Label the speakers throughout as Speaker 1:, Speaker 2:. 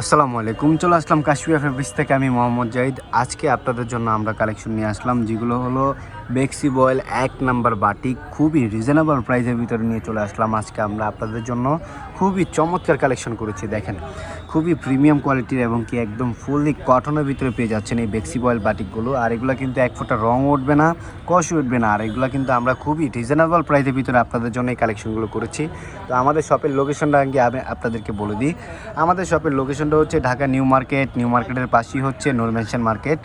Speaker 1: আসসালামু আলাইকুম, চলে আসলাম কাশ্মীর ফেব্রিক্স থেকে। আমি মোহাম্মদ জাহিদ। আজকে আপনাদের জন্য আমরা কালেকশন নিয়ে আসলাম, যেগুলো হলো বেক্সি বয়েল এক নাম্বার বাটিক খুবই রিজনেবল প্রাইসের ভিতরে নিয়ে চলে আসলাম। আজকে আমরা আপনাদের জন্য খুবই চমৎকার কালেকশন করেছি, দেখেন। খুবই প্রিমিয়াম কোয়ালিটির এবং কি একদম ফুললি কটনের ভিতরে পেয়ে যাচ্ছেন এই বেক্সি বয়েল বাটিকগুলো আর এগুলো কিন্তু এক ফোঁটা রং উঠবে না কষ উঠবে না। আর এগুলো কিন্তু আমরা খুবই রিজনেবল প্রাইসের ভিতরে আপনাদের জন্য এই কালেকশনগুলো করেছি। তো আমাদের শপের লোকেশনটা আগে আমি আপনাদেরকে বলে দিই। আমাদের শপের লোকেশনটা হচ্ছে ঢাকা নিউ মার্কেট। নিউ মার্কেটের পাশেই হচ্ছে নূর মেনশন মার্কেট।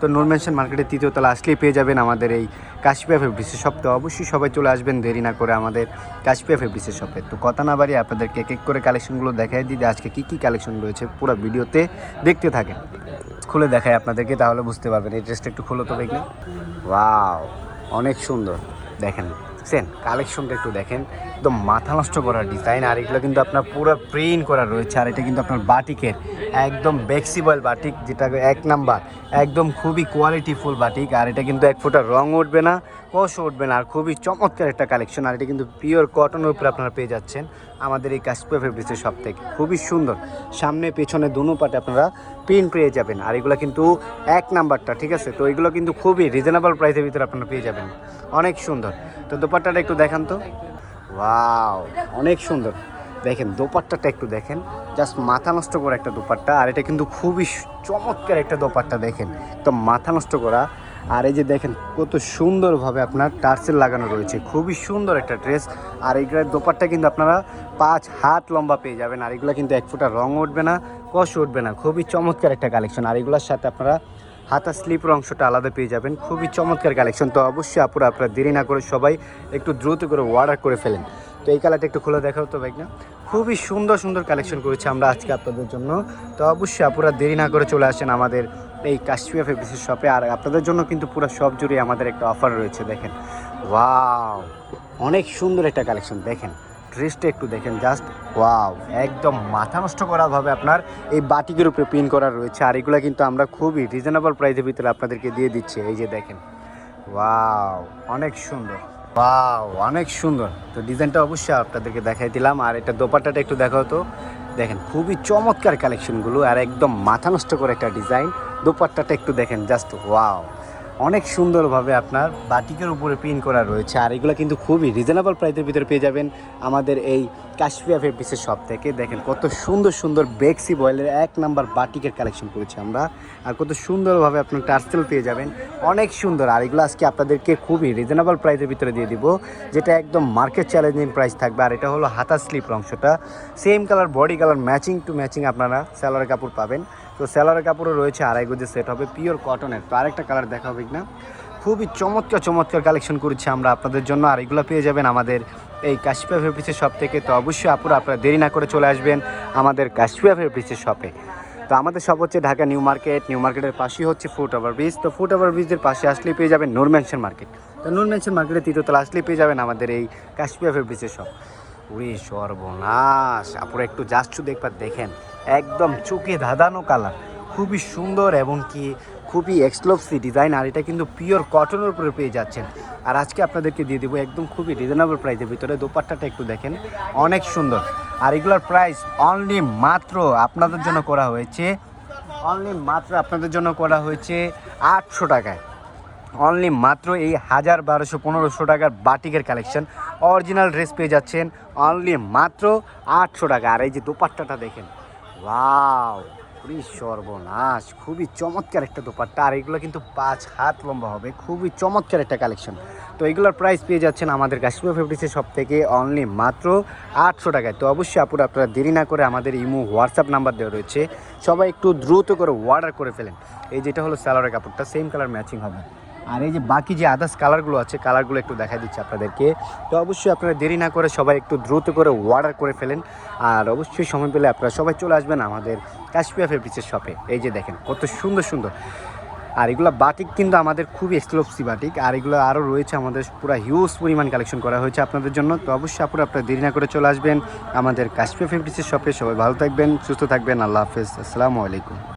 Speaker 1: তো নূর মার্কেটের তৃতীয় তলা আসলেই পেয়ে যাবেন আমাদের এই কাশপিয়া ফেব্রিক্সের তো অবশ্যই সবাই চলে আসবেন, দেরি না করে আমাদের কাশপিয়া ফেব্রিক্সের শপে তো কথা না বাড়িয়ে আপনাদেরকে এক এক করে কালেকশনগুলো দেখাই দিই। আজকে কী কী কালেকশন রয়েছে পুরো ভিডিওতে দেখতে থাকেন। খুলে দেখাই আপনাদেরকে তাহলে বুঝতে পারবেন। এই ড্রেসটা একটু খুলো তো দেখলে ওয়াও, অনেক সুন্দর। দেখেন। দেখছেন? কালেকশনটা একটু দেখেন। একদম মাথা নষ্ট করার ডিজাইন আর এগুলো কিন্তু আপনার পুরো প্রিন্ট করা রয়েছে, আর এটা কিন্তু আপনার বাটিকের, একদম বেক্সিবল বাটিক, যেটা এক নাম্বার, একদম খুবই কোয়ালিটিফুল বাটিক, আর এটা কিন্তু এক ফোঁটা রং উঠবে না, কষ উঠবে না, আর খুবই চমৎকার একটা কালেকশন আর এটা কিন্তু পিওর কটনের উপরে আপনারা পেয়ে যাচ্ছেন আমাদের এই কাশ্মীর ফেব্রিক্সের সব থেকে। খুবই সুন্দর। সামনে, পেছনে দুনো পাটে আপনারা প্রিন্ট পেয়ে যাবেন, আর এগুলো কিন্তু এক নাম্বারটা, ঠিক আছে? তো এগুলো কিন্তু খুবই রিজনেবল প্রাইসের ভিতরে আপনারা পেয়ে যাবেন। অনেক সুন্দর। তো দোপাট্টাটা একটু দেখান তো। ওয়াও, অনেক সুন্দর। দেখেন, দোপাট্টাটা একটু দেখেন। জাস্ট মাথা নষ্ট করা একটা দোপাট্টা, আর এটা কিন্তু খুবই চমৎকার একটা দোপাট্টা দেখেন। তো মাথা নষ্ট করা। আর এই যে দেখেন, কত সুন্দরভাবে আপনার টার্সেল লাগানো রয়েছে। খুবই সুন্দর একটা ড্রেস। আর এইগুলোর দোপাট্টা কিন্তু আপনারা পাঁচ হাত লম্বা পেয়ে যাবেন। আর এগুলো কিন্তু এক ফোঁটা রং উঠবে না কষ উঠবে না। খুবই চমৎকার একটা কালেকশন। আর এগুলোর সাথে আপনারা হাতা স্লিপের অংশটা আলাদা পেয়ে যাবেন। খুবই চমৎকার কালেকশন তো অবশ্যই আপুরা, আপনারা দেরি না করে সবাই একটু দ্রুত করে অর্ডার করে ফেলেন। তো এই কালারটা একটু খুলে দেখাও তো ভাই না খুবই সুন্দর সুন্দর কালেকশন করেছি আমরা আজকে আপনাদের জন্য। তো অবশ্যই আপুরা দেরি না করে চলে আসেন আমাদের এই কাশ্মীর ফেব্রিক্সের শপে আর আপনাদের জন্য কিন্তু পুরো সব জুড়ে আমাদের একটা অফার রয়েছে, দেখেন। ওয়াও অনেক সুন্দর একটা কালেকশন দেখেন। ড্রেসটা একটু দেখেন জাস্ট ওয়াও একদম মাথা নষ্ট করাভাবে আপনার এই বাটিকের উপরে প্রিন্ট করা রয়েছে। আর এগুলো কিন্তু আমরা খুবই রিজনেবল প্রাইসের ভিতরে আপনাদেরকে দিয়ে দিচ্ছি, এই যে দেখেন। ওয়াও অনেক সুন্দর। ওয়াও অনেক সুন্দর। তো ডিজাইনটা অবশ্যই আপনাদেরকে দেখাই দিলাম। আর এটা দোপাট্টাটা একটু দেখা তো। দেখেন, খুবই চমৎকার কালেকশনগুলো আর একদম মাথা নষ্ট করে একটা ডিজাইন দোপাট্টাটা একটু দেখেন জাস্ট ওয়াও অনেক সুন্দরভাবে আপনার বাটিকের উপরে প্রিন্ট করা রয়েছে, আর এগুলো কিন্তু খুবই রিজনেবল প্রাইসের ভিতরে পেয়ে যাবেন আমাদের এই কাশ্মীর ফেব্রিক্সের শপ থেকে। দেখেন কত সুন্দর সুন্দর বেক্সি বয়েলের এক নাম্বার বাটিকের কালেকশন করেছি আমরা, আর কত সুন্দরভাবে আপনার টার্সেল পেয়ে যাবেন। অনেক সুন্দর, আর এগুলো আজকে আপনাদেরকে খুবই রিজনেবল প্রাইসের ভিতরে দিয়ে দিব, যেটা একদম মার্কেট চ্যালেঞ্জিং প্রাইস থাকবে, আর এটা হলো হাতা স্লিপ অংশটা। Same colour body colour matching to matching আপনারা স্যালোয়ার কাপড় পাবেন। তো স্যালোয়ার কাপড়ও রয়েছে আড়াই গজের সেট হবে পিওর কটনের তো আরেকটা কালার দেখা হবে না খুবই চমৎকার চমৎকার কালেকশন করেছি আমরা আপনাদের জন্য। আর এগুলো পেয়ে যাবেন আমাদের এই কাশপিয়া ফেব্রিক্সের শপ থেকে। তো অবশ্যই আপুরা, আপনারা দেরি না করে চলে আসবেন আমাদের কাশপিয়া ফেব্রিক্সের শপে তো আমাদের শপ হচ্ছে ঢাকা নিউ মার্কেট। নিউ মার্কেটের পাশেই হচ্ছে ফুট ওভার ব্রিজ তো ফুট ওভার ব্রিজের পাশে আসলেই পেয়ে যাবেন নূর ম্যানশন মার্কেট তো নূর ম্যানশন মার্কেটের তৃতীয়তলা আসলেই পেয়ে যাবেন আমাদের এই কাশপিয়া ফেব্রিক্সের শপ উড়ি সর্বনাশ! আপুরা একটু যাচ্ছু দেখবার দেখেন। একদম চোখে ধাঁধানো কালার। খুবই সুন্দর এবং কি খুবই এক্সক্লুসিভ ডিজাইন আর এটা কিন্তু পিওর কটনের উপরে পেয়ে যাচ্ছেন। আর আজকে আপনাদেরকে দিয়ে দেবো একদম খুবই রিজনেবল প্রাইসের ভিতরে। দোপাট্টাটা একটু দেখেন, অনেক সুন্দর। আর এগুলোর প্রাইস অনলি মাত্র আপনাদের জন্য করা হয়েছে অনলি মাত্র আপনাদের জন্য করা হয়েছে আটশো টাকায়। অনলি মাত্র এই হাজার বারোশো পনেরোশো টাকার বাটিকের কালেকশন অরিজিনাল ড্রেস পেয়ে যাচ্ছেন অনলি মাত্র আটশো টাকা। আর এই যে দোপাট্টাটা দেখেন ওয়াও পুরি সর্বনাশ, খুবই চমৎকার একটা দোপাট্টা। আর এগুলো কিন্তু পাঁচ হাত লম্বা হবে, খুবই চমৎকার একটা কালেকশন তো এগুলোর প্রাইস পেয়ে যাচ্ছেন আমাদের কাশ্মীর ফেব্রিক্সের সব থেকে অনলি মাত্র আটশো টাকায়। তো অবশ্যই আপুরা, আপনারা দেরি না করে আমাদের ইমো হোয়াটসঅ্যাপ নাম্বার দেওয়া রয়েছে। সবাই একটু দ্রুত করে অর্ডার করে ফেলেন। এই যেটা হলো স্যালোয়ারের কাপড়টা সেম কালার ম্যাচিং হবে। আর এই যে বাকি যে আদার্স কালারগুলো আছে কালারগুলো একটু দেখা দিচ্ছে আপনাদেরকে। তো অবশ্যই আপনারা দেরি না করে সবাই একটু দ্রুত করে অর্ডার করে ফেলেন। আর অবশ্যই সময় পেলে আপনারা সবাই চলে আসবেন আমাদের কাশ্মীর ফেব্রিক্সের শপে এই যে দেখেন, কত সুন্দর সুন্দর। আর এগুলো বাটিক কিন্তু আমাদের খুবই এক্সক্লুসিভ বাটিক আর এগুলো আরও রয়েছে আমাদের পুরো হিউজ পরিমাণ কালেকশন করা হয়েছে আপনাদের জন্য। তো অবশ্যই আপনারা আপনারা দেরি না করে চলে আসবেন আমাদের কাশ্মীর ফেব্রিক্সের শপে সবাই ভালো থাকবেন, সুস্থ থাকবেন। আল্লাহ হাফেজ। আসসালামু আলাইকুম।